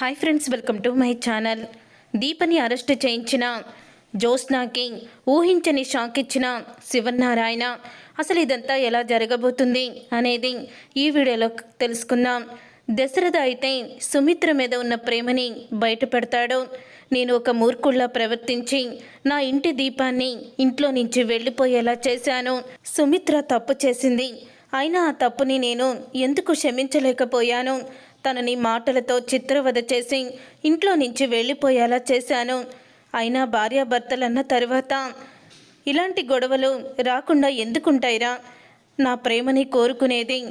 Hi friends welcome to my channel దీపని arrest చేయించిన జ్యోత్స్నాకి ఊహించని షాక్ ఇచ్చిన శివనారాయణ అసలు ఇదంతా ఎలా జరగబోతుంది అనేది ఈ వీడియోలో తెలుసుకుందాం. దశరథ అయితే సుమిత్ర మీద ఉన్న ప్రేమని బయట పెడతాడు. నేను ఒక మూర్ఖుల్లా ప్రవర్తించి నా ఇంటి దీపాన్ని ఇంట్లో నుంచి వెళ్ళిపోయేలా చేశాను. సుమిత్ర తప్పు చేసింది. అయినా ఆ తప్పుని నేను ఎందుకు క్షమించలేకపోయాను? తనని మాటలతో చిత్రవద చేసి ఇంట్లో నుంచి వెళ్ళిపోయేలా చేశాను. అయినా భార్యాభర్తలన్న తర్వాత ఇలాంటి గొడవలు రాకుండా ఎందుకుంటాయిరా? నా ప్రేమని కోరుకునేది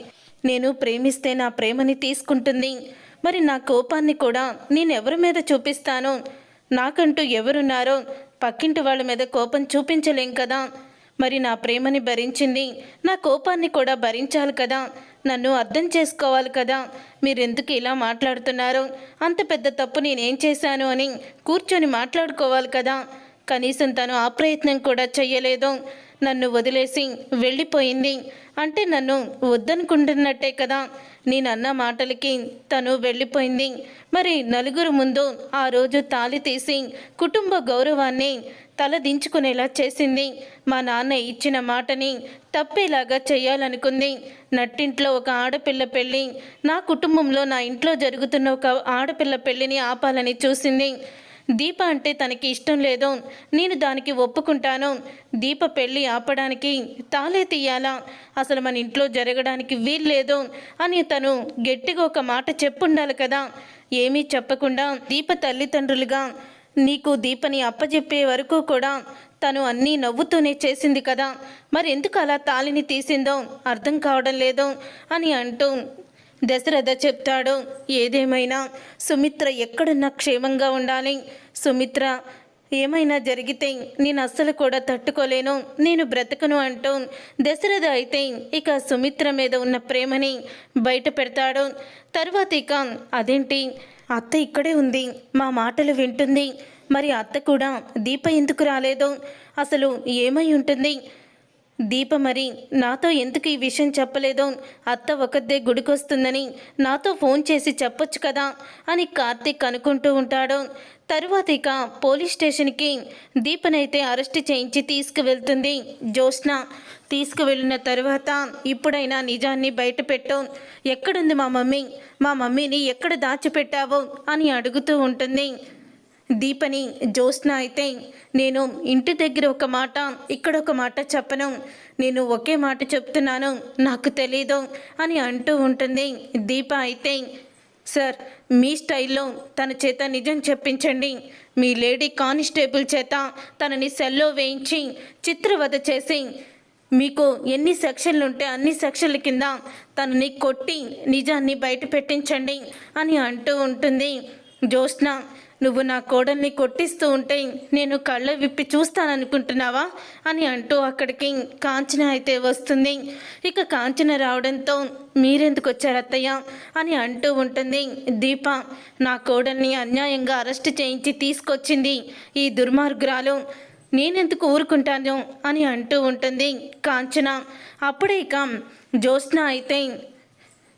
నేను ప్రేమిస్తే నా ప్రేమని తీసుకుంటుంది. మరి నా కోపాన్ని కూడా నేను ఎవరి మీద చూపిస్తాను? నాకంటూ ఎవరున్నారో పక్కింటి వాళ్ళ మీద కోపం చూపించలేం కదా? మరి నా ప్రేమని భరించింది నా కోపాన్ని కూడా భరించాలి కదా? నన్ను అర్థం చేసుకోవాలి కదా మీరెందుకు ఇలా మాట్లాడుతున్నారు? అంత పెద్ద తప్పు నేనేం చేశాను అని కూర్చొని మాట్లాడుకోవాలి కదా కనీసం తను ఆ ప్రయత్నం కూడా చెయ్యలేదు. నన్ను వదిలేసి వెళ్ళిపోయింది. అంటే నన్ను వద్దనుకుంటున్నట్టే కదా. నేను అన్న మాటలకి తను వెళ్ళిపోయింది. మరి నలుగురు ముందు ఆ రోజు తాలి తీసి కుటుంబ గౌరవాన్ని తలదించుకునేలా చేసింది. మా నాన్న ఇచ్చిన మాటని తప్పేలాగా చేయాలనుకుంది నట్టింట్లో ఒక ఆడపిల్ల పెళ్ళి నా కుటుంబంలో నా ఇంట్లో జరుగుతున్న ఒక ఆడపిల్ల పెళ్ళిని ఆపాలని చూసింది. దీప అంటే తనకి ఇష్టం లేదు నేను దానికి ఒప్పుకుంటాను. దీప పెళ్ళి ఆపడానికి తాలే తీయాలా? అసలు మన ఇంట్లో జరగడానికి వీల్లేదు అని తను గట్టిగా ఒక మాట చెప్పుండాలి కదా. ఏమీ చెప్పకుండా దీప తల్లిదండ్రులుగా నీకు దీపని అప్పజెప్పే వరకు కూడా తను అన్నీ నవ్వుతూనే చేసింది కదా. మరి అలా తాళిని తీసిందో? అర్థం కావడం లేదు అని అంటూ దశరథ చెప్తాడు ఏదేమైనా సుమిత్ర ఎక్కడున్నా క్షేమంగా ఉండాలి. సుమిత్ర ఏమైనా జరిగితే నేను అస్సలు కూడా తట్టుకోలేను. నేను బ్రతకను అంటూ దశరథ అయితే ఇక సుమిత్ర మీద ఉన్న ప్రేమని బయట పెడతాడు. తర్వాత ఇక అదేంటి? అత్త ఇక్కడే ఉంది. మా మాటలు వింటుంది. మరి అత్త కూడా దీప ఎందుకు రాలేదు? అసలు ఏమై ఉంటుంది? దీప మరి నాతో ఎందుకు ఈ విషయం చెప్పలేదో అత్త ఒకదే గుడికొస్తుందని నాతో ఫోన్ చేసి చెప్పొచ్చు కదా అని కార్తీక్ అనుకుంటూ ఉంటాడు. తరువాత ఇక పోలీస్ స్టేషన్కి దీపనైతే అరెస్ట్ చేయించి తీసుకువెళ్తుంది జ్యోత్స్న. తీసుకువెళ్ళిన తర్వాత ఇప్పుడైనా నిజాన్ని బయటపెట్టు. ఎక్కడుంది మా మమ్మీ? మా మమ్మీని ఎక్కడ దాచిపెట్టావో? అని అడుగుతూ ఉంటుంది. దీపని జ్యోత్స్న అయితే నేను ఇంటి దగ్గర ఒక మాట ఇక్కడ ఒక మాట చెప్పను. నేను ఒకే మాట చెప్తున్నాను నాకు తెలీదు అని అంటూ ఉంటుంది దీప అయితే. సార్ మీ స్టైల్లో తన చేత నిజం చెప్పించండి. మీ లేడీ కానిస్టేబుల్ చేత తనని సెల్లో వేయించి చిత్రవధ చేసి మీకు ఎన్ని సెక్షన్లు ఉంటే అన్ని సెక్షన్ల కింద తనని కొట్టి నిజాన్ని బయట పెట్టించండి అని అంటూ ఉంటుంది జ్యోత్స్న. నువ్వు నా కోడల్ని కొట్టిస్తూ ఉంటే నేను కళ్ళ విప్పి చూస్తాననుకుంటున్నావా? అని అంటూ అక్కడికి కాంచన అయితే వస్తుంది. ఇక కాంచన రావడంతో మీరెందుకు వచ్చారు అత్తయ్య? అని అంటూ ఉంటుంది. దీప నా కోడల్ని అన్యాయంగా అరెస్ట్ చేయించి తీసుకొచ్చింది ఈ దుర్మార్గురాలు. నేనెందుకు ఊరుకుంటాను? అని అంటూ ఉంటుంది కాంచన. అప్పుడే ఇక జ్యోత్స్న అయితే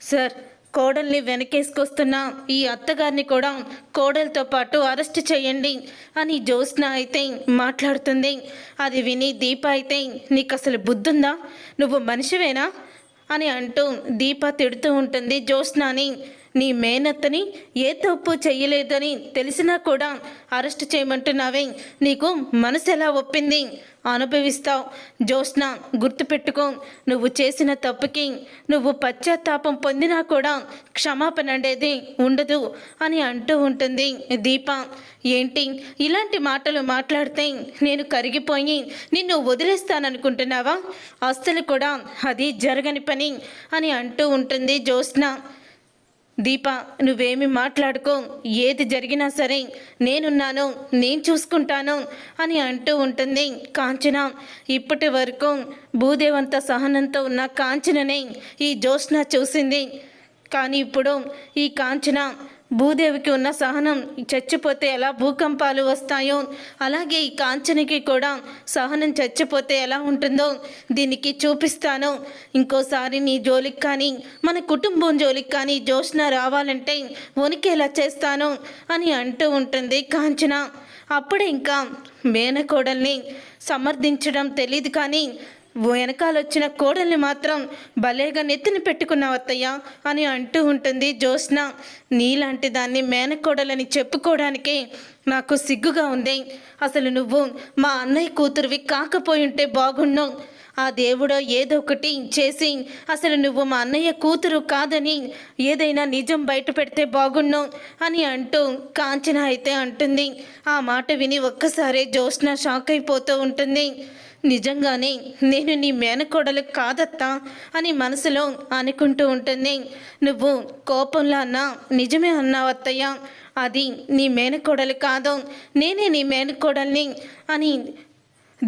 సార్ కోడల్ని వెనకేసుకొస్తున్న ఈ అత్తగారిని కూడా కోడలతో పాటు అరెస్ట్ చేయండి అని జ్యోత్స్న అయితే మాట్లాడుతుంది. అది విని దీప అయితే నీకు అసలు బుద్ధుందా? నువ్వు మనిషివేనా? అని అంటూ దీప తిడుతూ ఉంటుంది జ్యోత్స్నాని. నీ మేనత్తని ఏ తప్పు చెయ్యలేదని తెలిసినా కూడా అరెస్ట్ చేయమంటున్నావే. నీకు మనసు ఎలా ఒప్పింది? అనుభవిస్తావు. జ్యోత్స్న గుర్తుపెట్టుకో. నువ్వు చేసిన తప్పుకి నువ్వు పశ్చాత్తాపం పొందినా కూడా క్షమాపణ అనేది ఉండదు అని అంటూ ఉంటుంది దీప. ఏంటి? ఇలాంటి మాటలు మాట్లాడితే నేను కరిగిపోయి నిన్ను వదిలేస్తాననుకుంటున్నావా? అస్సలు కూడా అది జరగని పని అని అంటూ ఉంటుంది జ్యోత్స్న. దీప నువ్వేమి మాట్లాడుకో. ఏది జరిగినా సరే నేనున్నాను నేను చూసుకుంటాను అని అంటూ ఉంటుంది కాంచన. ఇప్పటి వరకు భూదేవంత సహనంతో ఉన్న కాంచననే ఈ జ్యోత్స్న చూసింది. కానీ ఇప్పుడు ఈ కాంచన భూదేవికి ఉన్న సహనం చచ్చిపోతే ఎలా భూకంపాలు వస్తాయో అలాగే ఈ కాంచనకి కూడా సహనం చచ్చిపోతే ఎలా ఉంటుందో దీనికి చూపిస్తాను. ఇంకోసారి నీ జోలికి కానీ మన కుటుంబం జోలికి కానీ జోష్న రావాలంటే వణికేలా చేస్తాను అని అంటూ ఉంటుంది కాంచన. అప్పుడే ఇంకా మేనకోడల్ని సమర్థించడం తెలియదు కానీ వెనకాల వచ్చిన కోడల్ని మాత్రం భలేగా నెత్తిన పెట్టుకున్నావు అత్తయ్య అని అంటూ ఉంటుంది జ్యోత్స్న. నీలాంటి దాన్ని మేనకోడలని చెప్పుకోవడానికి నాకు సిగ్గుగా ఉంది. అసలు నువ్వు మా అన్నయ్య కూతురువి కాకపోయి ఉంటే బాగున్నావు. ఆ దేవుడో ఏదో ఒకటి చేసి అసలు నువ్వు మా అన్నయ్య కూతురు కాదని ఏదైనా నిజం బయట పెడితే బాగున్నావు అని అంటూ కాంచన అయితే అంటుంది. ఆ మాట విని ఒక్కసారి జ్యోత్స్న షాక్ అయిపోతూ ఉంటుంది. నిజంగానే నేను నీ మేనకోడలు కాదత్తా అని మనసులో అనుకుంటూ ఉంటుంది. నువ్వు కోపంలో అన్నా నిజమే అన్నావు అత్తయ్య అది నీ మేనకోడలు కాదు నేనే నీ మేనకోడల్ని అని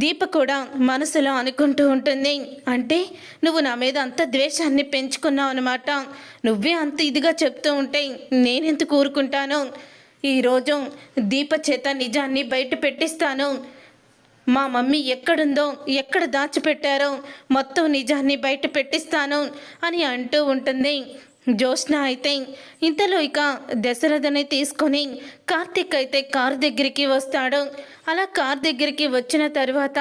దీప కూడా మనసులో అనుకుంటూ ఉంటుంది. అంటే నువ్వు నా మీద అంత ద్వేషాన్ని పెంచుకున్నావు అనమాట నువ్వే అంత ఇదిగా చెప్తూ ఉంటే నేనెందుకు కోరుకుంటాను? ఈరోజు దీప చేత నిజాన్ని బయట పెట్టిస్తాను. మా మమ్మీ ఎక్కడుందో ఎక్కడ దాచిపెట్టారో మొత్తం నిజాన్ని బయట పెట్టిస్తాను అని అంటూ ఉంటుంది. జ్యోత్స్న అయితే ఇంతలో ఇక దశరథని తీసుకొని కార్తిక్ అయితే కార్ దగ్గరికి వస్తాడు. అలా కార్ దగ్గరికి వచ్చిన తర్వాత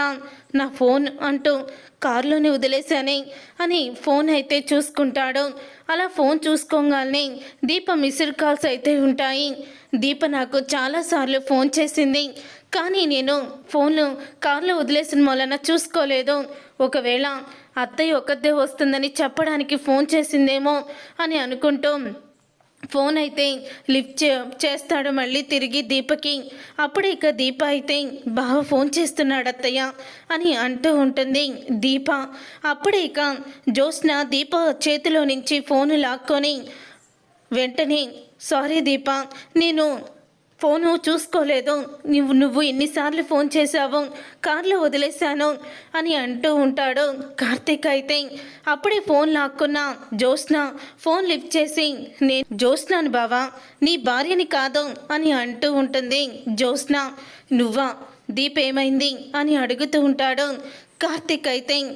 నా ఫోన్ అంటూ కారులోనే వదిలేశానే అని ఫోన్ అయితే చూసుకుంటాడు. అలా ఫోన్ చూసుకోగానే దీప మిస్డ్ కాల్స్ అయితే ఉంటాయి. దీప నాకు చాలాసార్లు ఫోన్ చేసింది. కానీ నేను ఫోన్ కార్లో వదిలేసిన వలన చూసుకోలేదు. ఒకవేళ అత్తయ్య ఒక్కదే వస్తుందని చెప్పడానికి ఫోన్ చేసిందేమో అని అనుకుంటూ ఫోన్ అయితే లిఫ్ట్ చే చేస్తాడు మళ్ళీ తిరిగి దీపకి. అప్పుడు ఇక దీప అయితే బావ ఫోన్ చేస్తున్నాడు అత్తయ్య అని అంటూ ఉంటుంది దీప. అప్పుడే ఇక జ్యోత్స్న దీప చేతిలో నుంచి ఫోన్ లాక్కొని వెంటనే సారీ దీప నేను ఫోను చూసుకోలేదు. నువ్వు నువ్వు ఎన్నిసార్లు ఫోన్ చేశావు? కార్లో వదిలేశాను అని అంటూ ఉంటాడు కార్తీక్ అయితే. అప్పుడే ఫోన్ లాక్కున్న జ్యోత్స్న. ఫోన్ లిఫ్ట్ చేసి నేను జ్యోత్స్నాను బావా నీ భార్యని కాదు అని అంటూ ఉంటుంది జ్యోత్స్న. నువ్వా? దీప్ ఏమైంది? అని అడుగుతూ ఉంటాడు కార్తీక్ అయితే.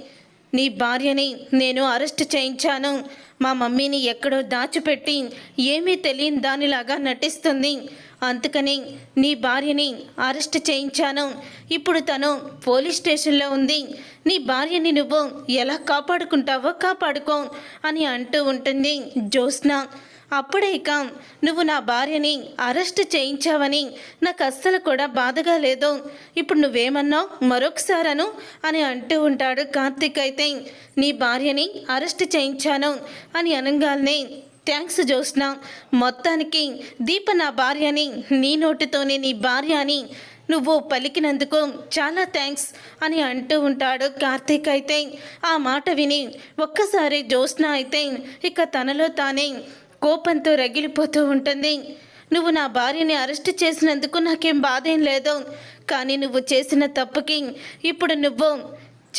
నీ భార్యని నేను అరెస్ట్ చేయించాను. మా మమ్మీని ఎక్కడో దాచిపెట్టి ఏమీ తెలియని దానిలాగా నటిస్తుంది. అందుకని నీ భార్యని అరెస్ట్ చేయించాను. ఇప్పుడు తను పోలీస్ స్టేషన్లో ఉంది. నీ భార్యని నువ్వు ఎలా కాపాడుకుంటావో కాపాడుకో అని అంటూ ఉంటుంది జ్యోత్స్న. అప్పుడే ఇక నువ్వు నా భార్యని అరెస్ట్ చేయించావని నాకు అస్సలు కూడా బాధగా లేదు. ఇప్పుడు నువ్వేమన్నావు? మరొకసారను? అని అంటూ ఉంటాడు కార్తిక్ అయితే. నీ భార్యని అరెస్ట్ చేయించాను అని అనగానే థ్యాంక్స్ జ్యోత్స్న మొత్తానికి దీప నా భార్యని నీ నోటితోనే నీ భార్య అని నువ్వు పలికినందుకు చాలా థ్యాంక్స్ అని అంటూ ఉంటాడు కార్తీక్ అయితే. ఆ మాట విని ఒక్కసారి జ్యోత్స్న అయితే ఇక తనలో తానే కోపంతో రగిలిపోతూ ఉంటుంది. నువ్వు నా భార్యని అరెస్ట్ చేసినందుకు నాకేం బాధేం లేదు. కానీ నువ్వు చేసిన తప్పుకి ఇప్పుడు నువ్వు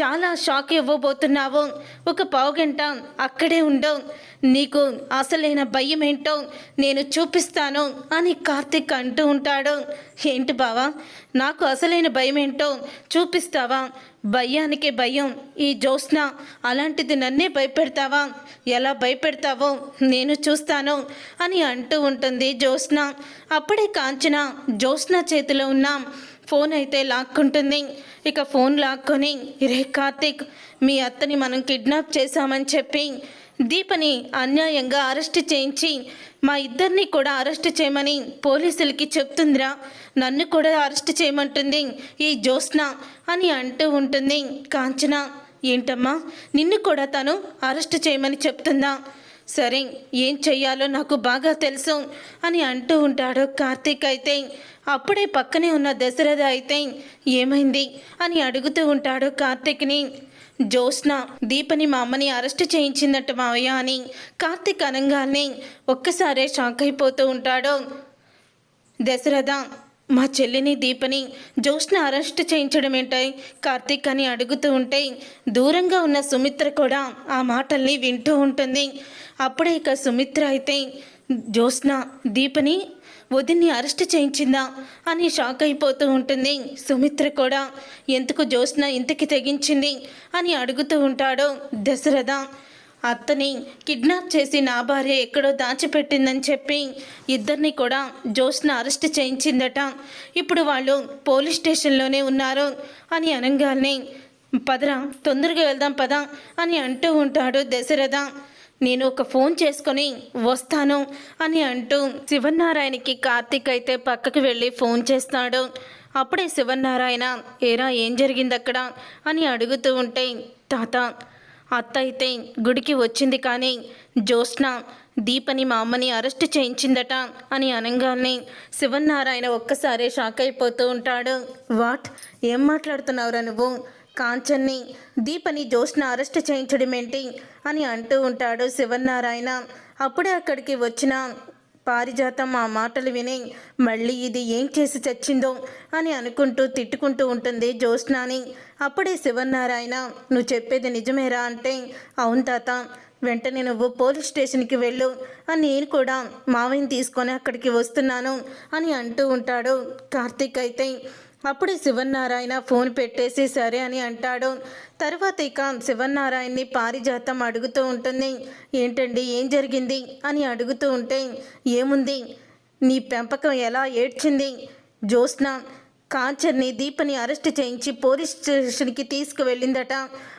చాలా షాక్ ఇవ్వబోతున్నావు. ఒక పావుగంట అక్కడే ఉండవు. నీకు అసలైన భయం ఏంటో నేను చూపిస్తాను అని కార్తిక్ అంటూ ఉంటాడు. ఏంటి బావా? నాకు అసలైన భయం ఏంటో చూపిస్తావా? భయానికి భయం. ఈ జ్యోత్స్న అలాంటిది నన్నే భయపెడతావా? ఎలా భయపెడతావో నేను చూస్తాను అని అంటూ ఉంటుంది జ్యోత్స్న. అప్పుడే కాంచన జ్యోత్స్న చేతిలో ఉన్న ఫోన్ అయితే లాక్కుంటుంది. ఇక ఫోన్ లాక్కొని రే కార్తిక్ మీ అత్తని మనం కిడ్నాప్ చేశామని చెప్పి దీపని అన్యాయంగా అరెస్ట్ చేయించి మా ఇద్దరిని కూడా అరెస్ట్ చేయమని పోలీసులకి చెప్తుందిరా. నన్ను కూడా అరెస్ట్ చేయమంటుంది ఈ జ్యోత్స్న అని అంటూ ఉంటుంది కాంచన. ఏంటమ్మా నిన్ను కూడా తను అరెస్ట్ చేయమని చెప్తుందా? సరే ఏం చెయ్యాలో నాకు బాగా తెలుసు అని అంటూ ఉంటాడు కార్తీక్ అయితే. అప్పుడే పక్కనే ఉన్న దశరథ అయితే ఏమైంది అని అడుగుతూ ఉంటాడు కార్తీక్ని. జ్యోత్స్న దీపని మా అమ్మని అరెస్ట్ చేయించిందట మావయ్య అని కార్తీక్ అనగానే ఒక్కసారే షాక్ అయిపోతూ ఉంటాడు. దశరథ మా చెల్లిని దీపని జ్యోత్స్న అరెస్ట్ చేయించడం ఏంటాయి కార్తీక్ అని అడుగుతూ ఉంటే దూరంగా ఉన్న సుమిత్ర కూడా ఆ మాటల్ని వింటూ ఉంటుంది. అప్పుడే ఇక సుమిత్ర అయితే జ్యోత్స్న దీపని వదిన్ని అరెస్ట్ చేయించిందా? అని షాక్ అయిపోతూ ఉంటుంది. సుమిత్ర కూడా ఎందుకు జ్యోత్స్న ఇంతకి తెగించింది? అని అడుగుతూ ఉంటాడు దశరథ. అత్తని కిడ్నాప్ చేసి నా భార్య ఎక్కడో దాచిపెట్టిందని చెప్పి ఇద్దరిని కూడా జ్యోత్స్న అరెస్ట్ చేయించిందట. ఇప్పుడు వాళ్ళు పోలీస్ స్టేషన్లోనే ఉన్నారు. అని అనగానే పదరా తొందరగా వెళ్దాం పదా. అని అంటూ ఉంటాడు దశరథ. నేను ఒక ఫోన్ చేసుకొని వస్తాను అని అంటూ శివనారాయణకి కార్తీక్ అయితే పక్కకి వెళ్ళి ఫోన్ చేస్తాడు. అప్పుడే శివనారాయణ ఏరా ఏం జరిగింది అక్కడ అని అడుగుతూ ఉంటే తాత అత్త అయితే గుడికి వచ్చింది కానీ జ్యోత్స్న దీపని మా అమ్మని అరెస్ట్ చేయించిందట అని అనగానే శివనారాయణ ఒక్కసారే షాక్ అయిపోతూ ఉంటాడు. వాట్? ఏం మాట్లాడుతున్నావురా నువ్వు? కాంచన్ని దీపని జోష్ను అరెస్ట్ చేయించడం ఏంటి అని అంటూ ఉంటాడు శివనారాయణ అప్పుడే అక్కడికి వచ్చిన పారిజాతం ఆ మాటలు విని మళ్ళీ ఇది ఏం చేసి చచ్చిందో? అని అనుకుంటూ తిట్టుకుంటూ ఉంటుంది జ్యోత్స్నాని. అప్పుడే శివనారాయణ నువ్వు చెప్పేది నిజమేరా? అంటే అవును తాత వెంటనే నువ్వు పోలీస్ స్టేషన్కి వెళ్ళు. అని నేను కూడా మావయ్యని తీసుకొని అక్కడికి వస్తున్నాను అని అంటూ ఉంటాడు కార్తీక్ అయితే. అప్పుడే శివన్నారాయణ ఫోన్ పెట్టేసి సరే అని అంటాడు. తర్వాత ఇక శివన్నారాయణని పారిజాతం అడుగుతూ ఉంటుంది. ఏంటండి? ఏం జరిగింది? అని అడుగుతూ ఉంటే ఏముంది? నీ పెంపకం ఎలా ఏడ్చింది? జ్యోత్స్న కాంచర్ని దీపని అరెస్ట్ చేయించి పోలీస్ స్టేషన్కి తీసుకువెళ్ళిందట.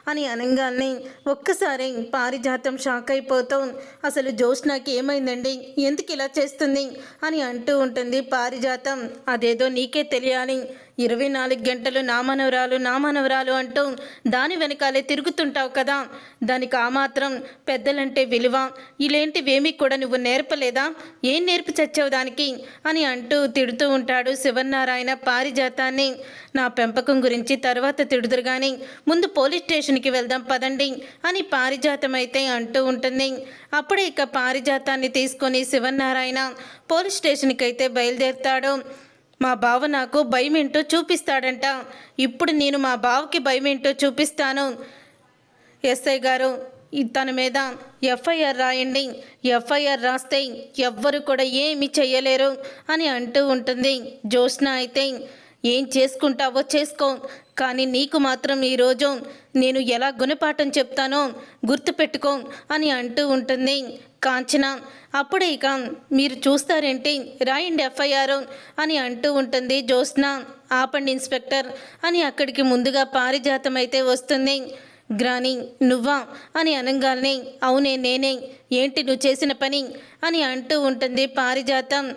అని అనగానే ఒక్కసారి పారిజాతం షాక్ అయిపోతూ. అసలు జోష్నాకి ఏమైందండి ఎందుకు ఇలా చేస్తుంది? అని అంటూ ఉంటుంది పారిజాతం. అదేదో నీకే తెలియాలి. ఇరవై నాలుగు గంటలు నా మనవరాలు నా మనవరాలు అంటూ దాని వెనకాలే తిరుగుతుంటావు కదా? దానికి ఆ మాత్రం పెద్దలంటే విలువ. ఇలాంటివేమీ కూడా నువ్వు నేర్పలేదా? ఏం నేర్పి చచ్చావు దానికి? అని అంటూ తిడుతూ ఉంటాడు శివనారాయణ పారిజాతాన్ని. నా పెంపకం గురించి తర్వాత తిడుదురు కానీ ముందు పోలీస్ స్టేషన్ స్టేషన్కి వెళ్దాం పదండి అని పారిజాతం అయితే అంటూ ఉంటుంది. అప్పుడే ఇక పారిజాతాన్ని తీసుకొని శివనారాయణ పోలీస్ స్టేషన్కి అయితే బయలుదేరుతాడు. మా బావ నాకు భయం ఏంటో చూపిస్తాడంట. ఇప్పుడు నేను మా బావకి భయం ఏంటో చూపిస్తాను. ఎస్ఐ గారు తన మీద ఎఫ్ఐఆర్ రాయండి. ఎఫ్ఐఆర్ రాస్తే ఎవ్వరు కూడా ఏమి చెయ్యలేరు అని అంటూ ఉంటుంది. జ్యోత్స్న అయితే ఏం చేసుకుంటావో చేసుకో. కానీ నీకు మాత్రం ఈరోజు నేను ఎలా గుణపాఠం చెప్తానో గుర్తుపెట్టుకో అని అంటూ ఉంటుంది కాంచన. అప్పుడే ఇక మీరు చూస్తారేంటి? రాయండి ఎఫ్ఐఆర్ అని అంటూ ఉంటుంది జ్యోత్స్న. ఆపండి ఇన్స్పెక్టర్ అని అక్కడికి ముందుగా పారిజాతం అయితే వస్తుంది. గ్రాని నువ్వా? అని అనగానే అవునే నేనే. ఏంటి నువ్వు చేసిన పని? అని అంటూ ఉంటుంది పారిజాతం.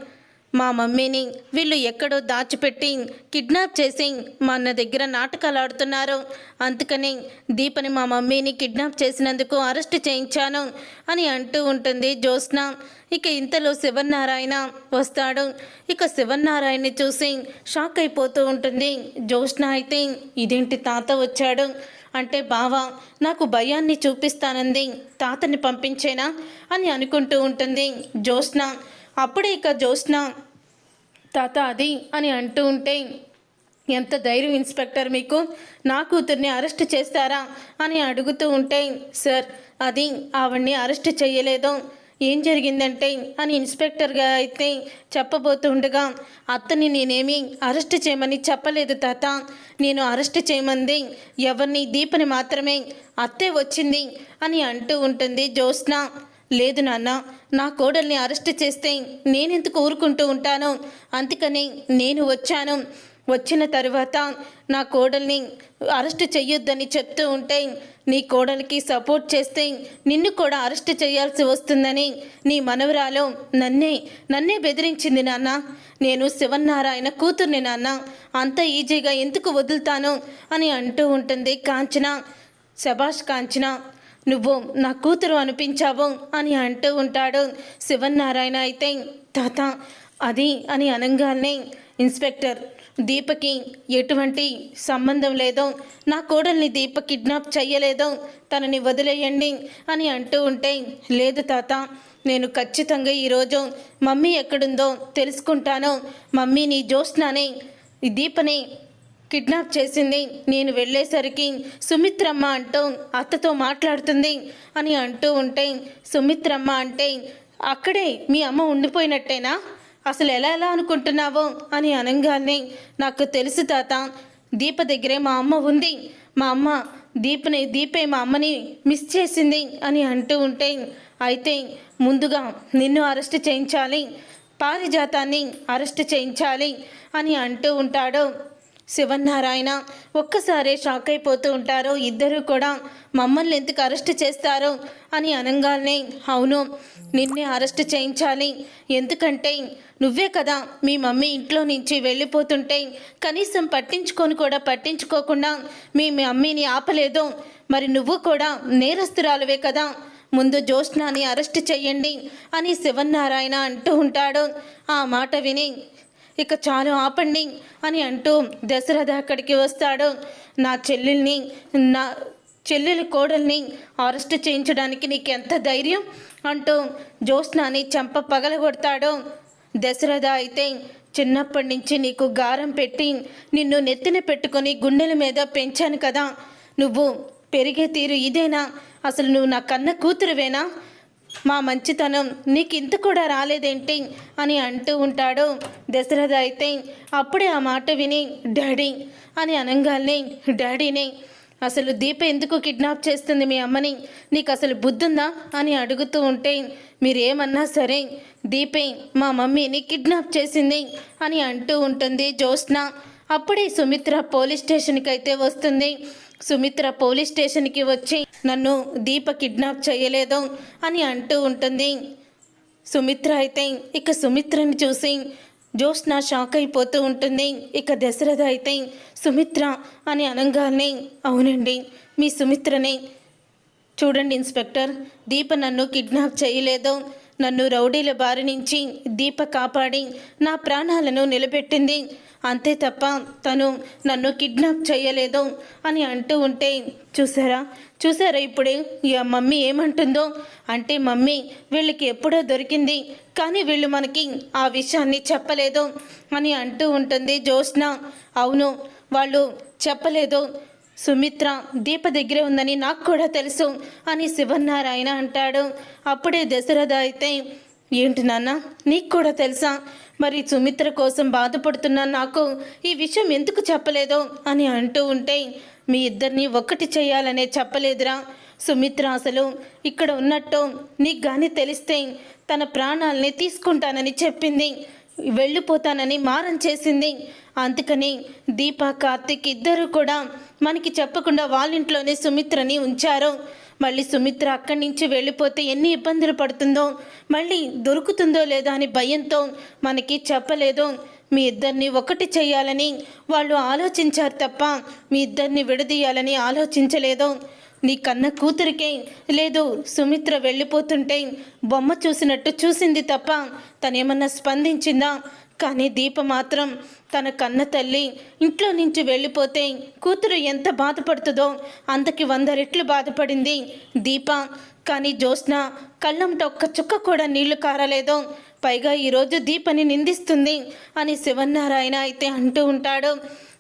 మా మమ్మీని వీళ్ళు ఎక్కడో దాచిపెట్టి కిడ్నాప్ చేసి మా అన్న దగ్గర నాటకాలు ఆడుతున్నారు. అందుకని దీపని మా మమ్మీని కిడ్నాప్ చేసినందుకు అరెస్ట్ చేయించాను అని అంటూ ఉంటుంది జ్యోత్స్న. ఇక ఇంతలో శివనారాయణ వస్తాడు. ఇక శివనారాయణని చూసి షాక్ అయిపోతూ ఉంటుంది. జ్యోత్స్న అయితే ఇదేంటి తాత వచ్చాడు? అంటే బావా నాకు భయాన్ని చూపిస్తానంది. తాతని పంపించేనా? అని అనుకుంటూ ఉంటుంది జ్యోత్స్న. అప్పుడే ఇక జ్యోత్స్న తాత అది అని అంటూ ఉంటే ఎంత ధైర్యం ఇన్స్పెక్టర్ మీకు? నా కూతుర్ని అరెస్ట్ చేస్తారా? అని అడుగుతూ ఉంటే సార్ అది ఆవిడ్ని అరెస్ట్ చేయలేదు ఏం జరిగిందంటే అని ఇన్స్పెక్టర్గా అయితే చెప్పబోతుండగా అత్తని నేనేమి అరెస్ట్ చేయమని చెప్పలేదు తాత. నేను అరెస్ట్ చేయమంది. ఎవరిని దీపని మాత్రమే అత్తే వచ్చింది అని అంటూ ఉంటుంది జ్యోత్స్న. లేదు నాన్న నా కోడల్ని అరెస్ట్ చేస్తే నేనెందుకు ఊరుకుంటూ ఉంటాను? అందుకని నేను వచ్చాను. వచ్చిన తర్వాత నా కోడల్ని అరెస్ట్ చెయ్యొద్దని చెప్తూ ఉంటే నీ కోడలికి సపోర్ట్ చేస్తే నిన్ను కూడా అరెస్ట్ చేయాల్సి వస్తుందని నీ మనవరాలు నన్నే నన్నే బెదిరించింది నాన్న. నేను శివన్నారాయణ కూతుర్ని నాన్న. అంత ఈజీగా ఎందుకు వదులుతాను అని అంటూ ఉంటుంది కాంచన శభాష్ కాంచన. నువ్వు నా కూతురు అనిపించావు అని అంటూ ఉంటాడు శివనారాయణ అయితే తాత అది అని అనగానే ఇన్స్పెక్టర్ దీపకి ఎటువంటి సంబంధం లేదో. నా కోడల్ని దీప కిడ్నాప్ చెయ్యలేదో. తనని వదిలేయండి అని అంటూ ఉంటే లేదు తాత నేను ఖచ్చితంగా ఈరోజు మమ్మీ ఎక్కడుందో తెలుసుకుంటాను. మమ్మీని జ్యోత్స్నాని ఈ దీపని కిడ్నాప్ చేసింది. నేను వెళ్ళేసరికి సుమిత్రమ్మ అంటూ అత్తతో మాట్లాడుతుంది అని అంటూ ఉంటే సుమిత్రమ్మ అంటే అక్కడే మీ అమ్మ ఉండిపోయినట్టేనా? అసలు ఎలా ఎలా అనుకుంటున్నావో? అని అనగానే నాకు తెలుసు తాత దీప దగ్గరే మా అమ్మ ఉంది. మా అమ్మ దీపని దీపే మా అమ్మని మిస్ చేసింది అని అంటూ ఉంటే అయితే ముందుగా నిన్ను అరెస్ట్ చేయించాలి. పారిజాతాన్ని అరెస్ట్ చేయించాలి అని అంటూ ఉంటాడు. శివన్నారాయణ ఒక్కసారే షాక్ అయిపోతూ ఉంటారు. ఇద్దరు కూడా మమ్మల్ని ఎందుకు అరెస్ట్ చేస్తారో? అని అనగానే అవును నిన్నే అరెస్ట్ చేయించాలి. ఎందుకంటే నువ్వే కదా మీ మమ్మీ ఇంట్లో నుంచి వెళ్ళిపోతుంటే కనీసం పట్టించుకొని కూడా పట్టించుకోకుండా మీ మమ్మీని ఆపలేదు. మరి నువ్వు కూడా నేరస్తురాలువే కదా. ముందు జ్యోత్స్నాని అరెస్ట్ చెయ్యండి అని శివన్నారాయణ అంటూ ఉంటాడు. ఆ మాట విని ఇక చాలు ఆపండి అని అంటూ దశరథ అక్కడికి వస్తాడు. నా చెల్లెల్ని నా చెల్లెలి కోడల్ని అరెస్ట్ చేయించడానికి నీకు ఎంత ధైర్యం? అంటూ జ్యోత్స్నాని చెంప పగలగొడతాడు. దశరథ అయితే చిన్నప్పటి నుంచి నీకు గారం పెట్టి నిన్ను నెత్తిన పెట్టుకొని గుండెల మీద పెంచాను కదా. నువ్వు పెరిగే తీరు ఇదేనా? అసలు నువ్వు నా కన్న కూతురువేనా? మా మంచితనం నీకు ఇంత కూడా రాలేదేంటి? అని అంటూ ఉంటాడు. దశరథ అయితే అప్పుడే ఆ మాట విని డాడీ అని అనగానే డాడీని అసలు దీప ఎందుకు కిడ్నాప్ చేస్తుంది మీ అమ్మని? నీకు అసలు బుద్ధుందా? అని అడుగుతూ ఉంటే మీరేమన్నా సరే దీపే మా మమ్మీని కిడ్నాప్ చేసింది అని అంటూ ఉంటుంది జ్యోత్స్న. అప్పుడే సుమిత్ర పోలీస్ స్టేషన్కి అయితే వస్తుంది. సుమిత్ర పోలీస్ స్టేషన్కి వచ్చి నన్ను దీప కిడ్నాప్ చేయలేదు అని అంటూ ఉంటుంది. సుమిత్ర అయితే ఇక సుమిత్రని చూసి జ్యోత్స్న షాక్ అయిపోతూ ఉంటుంది. ఇక దశరథ అయితే సుమిత్ర అని అనగానే అవునండి మీ సుమిత్రనే. చూడండి ఇన్స్పెక్టర్ దీప నన్ను కిడ్నాప్ చేయలేదు. నన్ను రౌడీల బారి నుంచి దీప కాపాడి నా ప్రాణాలను నిలబెట్టింది. అంతే తప్ప తను నన్ను కిడ్నాప్ చేయలేదు అని అంటూ ఉంటే చూసారా? చూసారా ఇప్పుడే ఇక మమ్మీ ఏమంటుందో? అంటే మమ్మీ వీళ్ళకి ఎప్పుడో దొరికింది కానీ వీళ్ళు మనకి ఆ విషయాన్ని చెప్పలేదు అని అంటూ ఉంటుంది జ్యోత్స్న. అవును వాళ్ళు చెప్పలేదు. సుమిత్ర దీప దగ్గరే ఉందని నాకు కూడా తెలుసు అని శివనారాయణ అంటాడు. అప్పుడే దశరథ అయితే ఏంటి నాన్న నీకు కూడా తెలుసా? మరి సుమిత్ర కోసం బాధపడుతున్న నాకు ఈ విషయం ఎందుకు చెప్పలేదో అని అంటూ ఉంటే మీ ఇద్దరిని ఒక్కటి చేయాలనే చెప్పలేదురా. సుమిత్ర అసలు ఇక్కడ ఉన్నట్టు నీకు కానీ తెలిస్తే తన ప్రాణాలని తీసుకుంటానని చెప్పింది. వెళ్ళిపోతానని మారం చేసింది. అందుకని దీప కార్తిక్ ఇద్దరు కూడా మనకి చెప్పకుండా వాళ్ళ ఇంట్లోనే సుమిత్రని ఉంచారు. మళ్ళీ సుమిత్ర అక్కడి నుంచి వెళ్ళిపోతే ఎన్ని ఇబ్బందులు పడుతుందో మళ్ళీ దొరుకుతుందో లేదా అని భయంతో మనకి చెప్పలేదు. మీ ఇద్దరిని ఒకటి చేయాలని వాళ్ళు ఆలోచించారు తప్ప మీ ఇద్దరిని విడదీయాలని ఆలోచించలేదు. నీ కన్న కూతురికే లేదు సుమిత్ర వెళ్ళిపోతుంటే బొమ్మ చూసినట్టు చూసింది తప్ప తనేమన్నా స్పందించిందా? కానీ దీప మాత్రం తన కన్న తల్లి ఇంట్లో నుంచి వెళ్ళిపోతే కూతురు ఎంత బాధపడుతుందో అంతకి వంద రెట్లు బాధపడింది. దీప కానీ జ్యోత్స్న కళ్ళంట ఒక్క చుక్క కూడా నీళ్ళు కారలేదు. పైగా ఈరోజు దీపని నిందిస్తుంది అని శివన్నారాయణ అయితే అంటూ ఉంటాడు.